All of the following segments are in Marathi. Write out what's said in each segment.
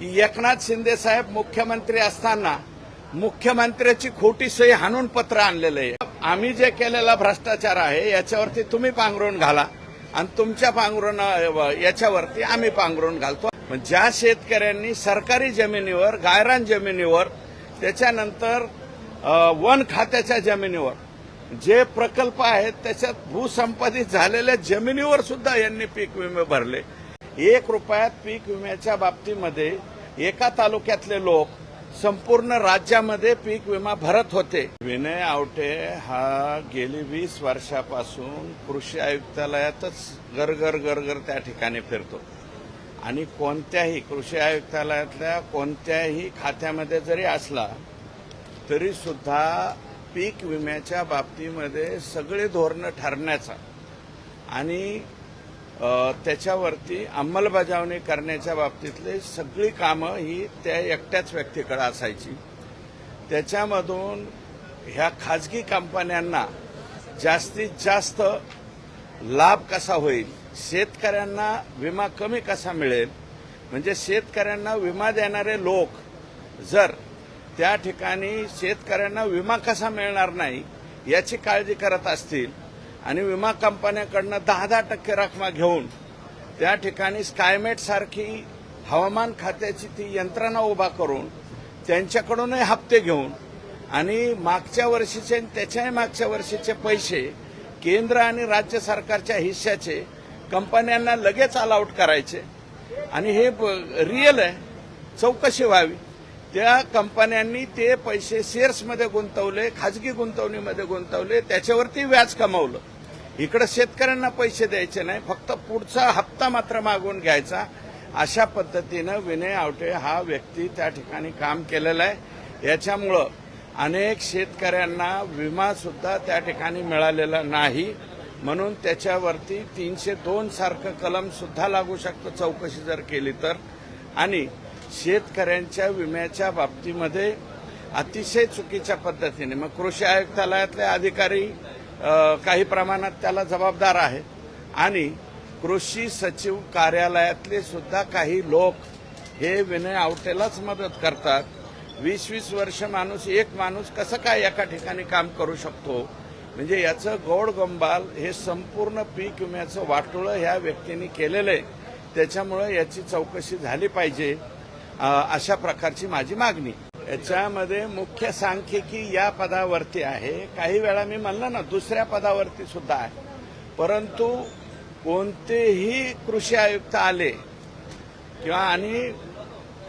की एकनाथ शिंदे साहेब मुख्यमंत्री असताना मुख्यमंत्र्याची खोटी सही हाणून पत्र आणलेलं आहे. आम्ही जे केलेला भ्रष्टाचार आहे याच्यावरती तुम्ही पांघरून घाला आणि तुमच्या पांघरून याच्यावरती आम्ही पांघरून घालतो. मग ज्या शेतकऱ्यांनी सरकारी जमिनीवर गायरान जमिनीवर त्याच्यानंतर वन खात्याच्या जमिनीवर जे प्रकल्प आहेत त्याच्यात भूसंपादित झालेल्या जमिनीवर सुद्धा यांनी पीक विमे भरले. एक रुपयात पीक विम्याच्या बाबतीमध्ये एका तालुक्यातले लोक संपूर्ण राज्यामध्ये पीक विमा भरत होते. विनय आवटे हा गेली वीस वर्षापासून कृषी आयुक्तालयातच गरगर गरगर त्या ठिकाणी फिरतो. आणि कोणत्याही कृषी आयुक्तालयातल्या कोणत्याही खात्यामध्ये जरी असला तरी सुद्धा पीक विम्याच्या बाबतीमध्ये सगळे धोरणं ठरण्याचा आणि त्याच्यावरती अंमलबजावणी करण्याच्या बाबतीतले सगळी कामं ही त्या एकट्याच व्यक्तीकडे असायची. त्याच्यामधून ह्या खाजगी कंपन्यांना जास्तीत जास्त लाभ कसा होईल शेतकऱ्यांना विमा कमी कसा मिळेल म्हणजे शेतकऱ्यांना विमा देणारे लोक जर त्या ठिकाणी शेतकऱ्यांना विमा कसा मिळणार नाही याची काळजी करत असतील आणि विमा कंपन्याकडनं दहा दहा टक्के रकमा घेऊन त्या ठिकाणी स्कायमेट सारखी हवामान खात्याची ती यंत्रणा उभा करून त्यांच्याकडूनही हप्ते घेऊन आणि मागच्या वर्षीचे आणि त्याच्याही मागच्या वर्षीचे पैसे केंद्र आणि राज्य सरकारच्या हिश्श्याचे कंपन्यांना लगेच अलाउट करायचे. आणि हे रिअल आहे. चौकशी व्हावी. त्या कंपन्यांनी ते पैसे शेअर्समध्ये गुंतवले खाजगी गुंतवणीमध्ये गुंतवले त्याच्यावरती व्याज कमावलं. इकडे शेतकऱ्यांना पैसे द्यायचे नाही फक्त पुढचा हप्ता मात्र मागून घ्यायचा. अशा पद्धतीनं विनय आवटे हा व्यक्ती त्या ठिकाणी काम केलेला आहे. याच्यामुळं अनेक शेतकऱ्यांना विमा सुद्धा त्या ठिकाणी मिळालेला नाही. म्हणून त्याच्यावरती तीनशे दोन सारखं कलम सुद्धा लागू शकतं चौकशी जर केली तर. आणि शेतकऱ्यांच्या विम्याच्या बाबतीमध्ये अतिशय चुकीच्या पद्धतीने मग कृषी आयुक्तालयातले अधिकारी काही प्रमाणात त्याला जबाबदार आहेत. आणि कृषी सचिव कार्यालयातले सुद्धा काही लोक हे विनय आवटेलाच मदत करतात. वीस वीस वर्ष माणूस एक माणूस कसं काय एका ठिकाणी काम करू शकतो? म्हणजे याचं गोड गंबाल हे संपूर्ण पीक विम्याचं वाटोळं ह्या व्यक्तीने केलेलं आहे. त्याच्यामुळं याची चौकशी झाली पाहिजे. अशा प्रकारची माझी मागणी. याच्यामध्ये मुख्य सांख्यिकी या पदावरती आहे. काही वेळा मी म्हणलं ना दुसऱ्या पदावरती सुद्धा आहे. परंतु कोणतेही कृषी आयुक्त आले किंवा आणि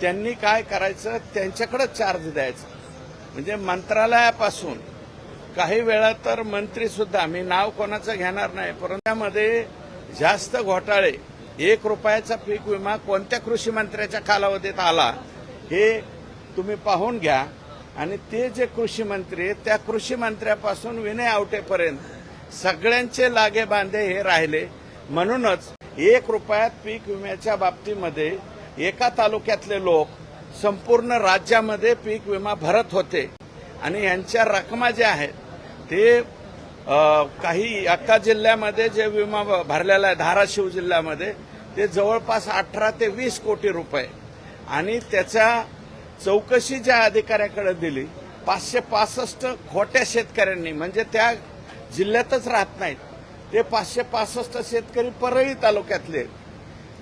त्यांनी काय करायचं त्यांच्याकडे चार्ज द्यायचा. म्हणजे मंत्रालयापासून. काही वेळा तर मंत्री सुद्धा मी नाव कोणाचं घेणार नाही परंतु त्यामध्ये जास्त घोटाळे एक रुपयाचा पीक विमा कोणत्या कृषी मंत्र्याच्या कालावधीत आला हे तुम्ही पाहून घ्या. आणि ते जे कृषी मंत्री आहेत त्या कृषी मंत्र्यापासून विनय आवटेपर्यंत सगळ्यांचे लागे बांधे हे राहिले. म्हणूनच एक रुपयात पीक विम्याच्या बाबतीमध्ये एका तालुक्यातले लोक संपूर्ण राज्यामध्ये पीक विमा भरत होते. आणि यांच्या रकमा ज्या आहेत ते काही एका जिल्ह्यामध्ये जे विमा भरलेला आहे धाराशिव जिल्ह्यामध्ये ते जवळपास अठरा ते वीस कोटी रुपये. आणि त्याच्या चौकशी ज्या अधिकाऱ्याकडे दिली पाचशे पासष्ट खोट्या शेतकऱ्यांनी म्हणजे त्या जिल्ह्यातच राहत नाहीत ते पाचशे पासष्ट शेतकरी परळी तालुक्यातले.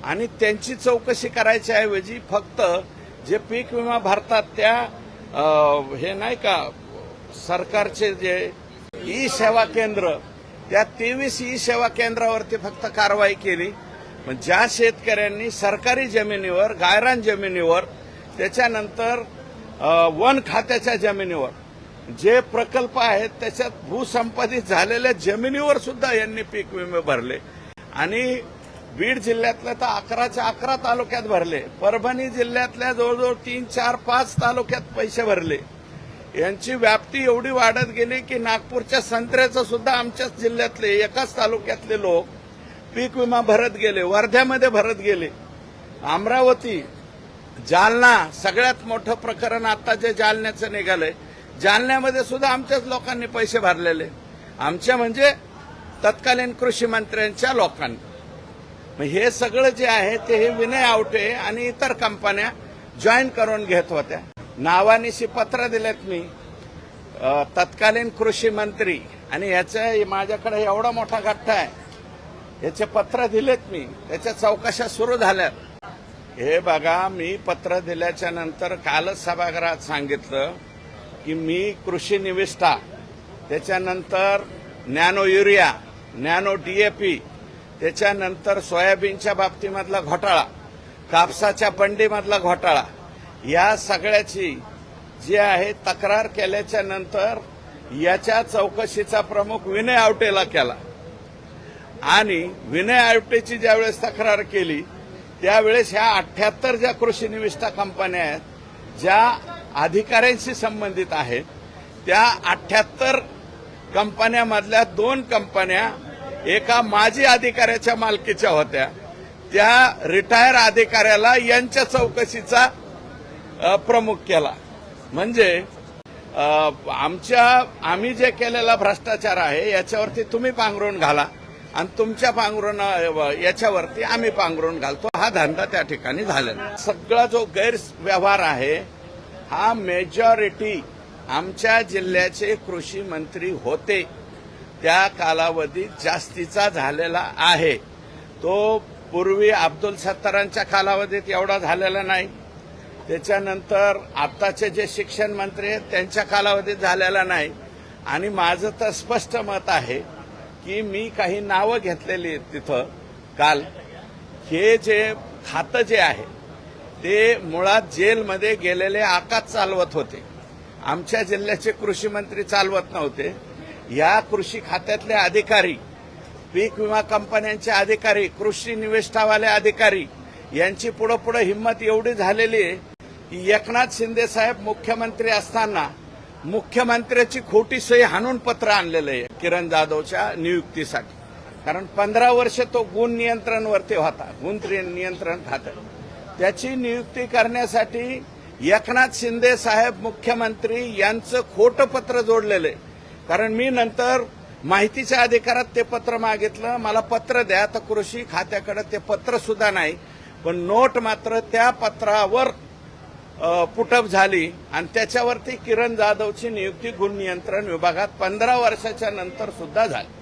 आणि त्यांची चौकशी करायच्या ऐवजी फक्त जे पीक विमा भरतात त्या हे नाही का सरकारचे जे ई सेवा केंद्र त्या तेवीस ई सेवा केंद्रावरती फक्त कारवाई केली. पण ज्या शेतकऱ्यांनी सरकारी जमिनीवर गायरान जमिनीवर त्याच्यानंतर वन खात्याच्या जमिनीवर जे प्रकल्प आहेत त्याच्यात भूसंपादित झालेल्या जमिनीवर सुद्धा यांनी पीक विमे भरले. आणि बीड जिल्ह्यातल्या तर अकराच्या अकरा तालुक्यात भरले. परभणी जिल्ह्यातल्या जवळजवळ तीन चार पाच तालुक्यात पैसे भरले. यांची व्याप्ती एवढी वाढत गेली की नागपूरच्या संत्र्याचं सुद्धा आमच्याच जिल्ह्यातले एकाच तालुक्यातले लोक पीक विमा भरत गेले वर्ध्यामध्ये भरत गेले. अमरावती जालना सगळ्यात मोठं प्रकरण आता जे जालन्याचं निघालंय. जालन्यामध्ये सुद्धा आमच्याच लोकांनी पैसे भरलेले. आमच्या म्हणजे तत्कालीन कृषी मंत्र्यांच्या लोकांनी. मग हे सगळं जे आहे ते हे विनय आवटे आणि इतर कंपन्या जॉईन करून घेत होत्या. नावानिशी पत्र दिलेत मी. तत्कालीन कृषी मंत्री. आणि याचं माझ्याकडे एवढा मोठा गठ्ठा आहे. याचे पत्र दिलेत मी. त्याच्या चौकशा सुरू झाल्यात. हे बघा मी पत्र दिल्याच्या नंतर कालच सभागृहात सांगितलं की मी कृषी निविष्ठा. त्याच्यानंतर नॅनो युरिया नॅनो डीएपी त्याच्यानंतर सोयाबीनच्या बाबतीमधला घोटाळा कापसाच्या पंडीमधला घोटाळा. या सगळ्याची जी आहे तक्रार केल्याच्यानंतर याच्या चौकशीचा प्रमुख विनय आवटेला केला. आणि विनय आवटेची ज्यावेळेस तक्रार केली त्यावेळेस ह्या अठ्याहत्तर ज्या कृषी निविष्ठा कंपन्या आहेत ज्या अधिकाऱ्यांशी संबंधित आहेत त्या अठ्याहत्तर कंपन्यामधल्या दोन कंपन्या एका माजी अधिकाऱ्याच्या मालकीच्या होत्या. त्या रिटायर अधिकाऱ्याला यांच्या चौकशीचा प्रमुख केला म्हणजे आमच्या आम्ही जे केलेला भ्रष्टाचार आहे याच्यावरती तुम्ही पांघरून घाला. आणि तुमच्या पांघरून याच्यावरती आम्ही पांघरून घालतो. हा धंदा त्या ठिकाणी झालेला सगळा जो गैरव्यवहार आहे हा मेजॉरिटी आमच्या जिल्ह्याचे कृषी मंत्री होते. त्या कालावधीत जास्तीचा झालेला आहे. तो पूर्वी अब्दुल सत्तारांच्या कालावधीत एवढा झालेला नाही. त्याच्यानंतर आत्ताचे जे शिक्षण मंत्री आहेत त्यांच्या कालावधीत झालेला नाही. आणि माझं तर स्पष्ट मत आहे की मी काही नावं घेतलेली आहेत तिथं काल. हे जे खातं जे आहे ते मुळात जेलमध्ये गेलेले आकाश चालवत होते. आमच्या जिल्ह्याचे कृषी मंत्री चालवत नव्हते. या कृषी खात्यातले अधिकारी पीक विमा कंपन्यांचे अधिकारी कृषी निविष्ठावाले अधिकारी यांची पुढं पुढं हिंमत एवढी झालेली आहे की एकनाथ शिंदे साहेब मुख्यमंत्री असताना मुख्यमंत्र्याची खोटी सही हाणून पत्र आणलेलं आहे किरण जाधवच्या नियुक्तीसाठी. कारण पंधरा वर्ष तो गुण नियंत्रणवरती होता गुण नियंत्रण खातं त्याची नियुक्ती करण्यासाठी एकनाथ शिंदे साहेब मुख्यमंत्री यांचं खोटं पत्र जोडलेलं आहे. कारण मी नंतर माहितीच्या अधिकारात ते पत्र मागितलं मला पत्र द्या तर कृषी खात्याकडे ते पत्र सुद्धा नाही. पण नोट मात्र त्या पत्रावर पुटअप झाली आणि त्याच्यावरती किरण जाधवची नियुक्ती गुण नियंत्रण विभागात पंधरा वर्षाच्या नंतर सुद्धा झाली.